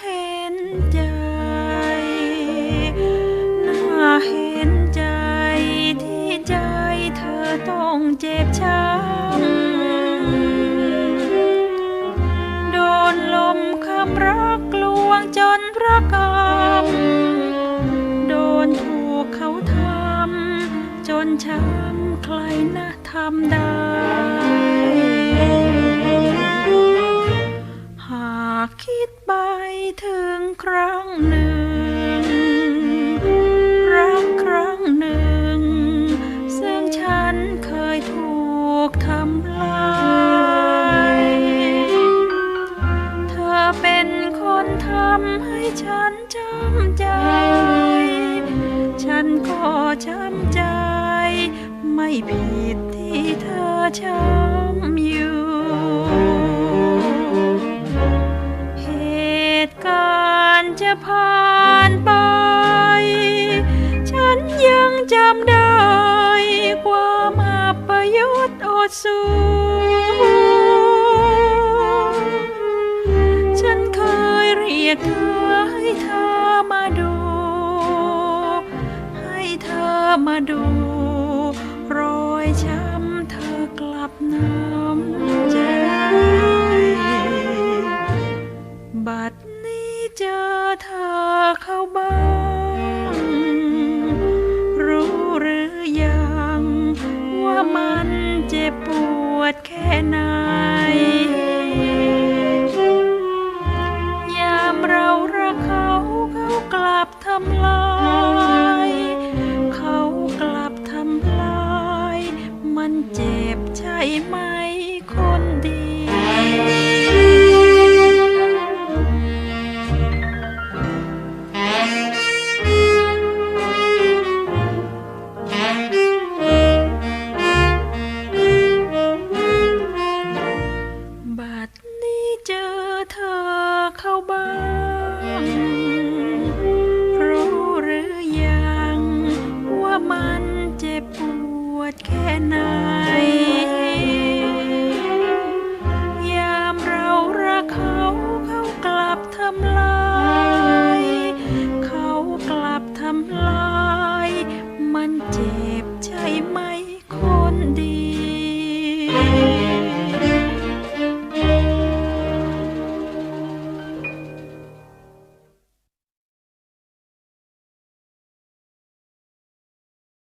เห็นใจ น่าเห็นใจที่ใจเธอต้องเจ็บช้ำ โดนลมคำรักลวงจนรักำโดนถูกเขาทำจนช้ำใครนะทำได้ ดไปถึงครั้งหนึ่ง รักครั้งหนึ่ง ซึ่งฉันเคยถูกทำลาย เธอเป็นคนทำให้ฉันจำใจ ฉันก็จำใจ ไม่ผิดที่เธอช้ำอยู่ จะผ่านไป ฉันยังจำได้ ความอัปยศอดสูฉันเคยเรียกเธอให้เธอมาดู ให้เธอมาดูาเธอเข้าบ้าง รู้หรือยัง ว่ามันเจ็บปวดแค่ไหน ยามเรารักเขาเขากลับทำลายาบ้างรู้หรือยัง ว่ามันเจ็บปวดแค่ไหน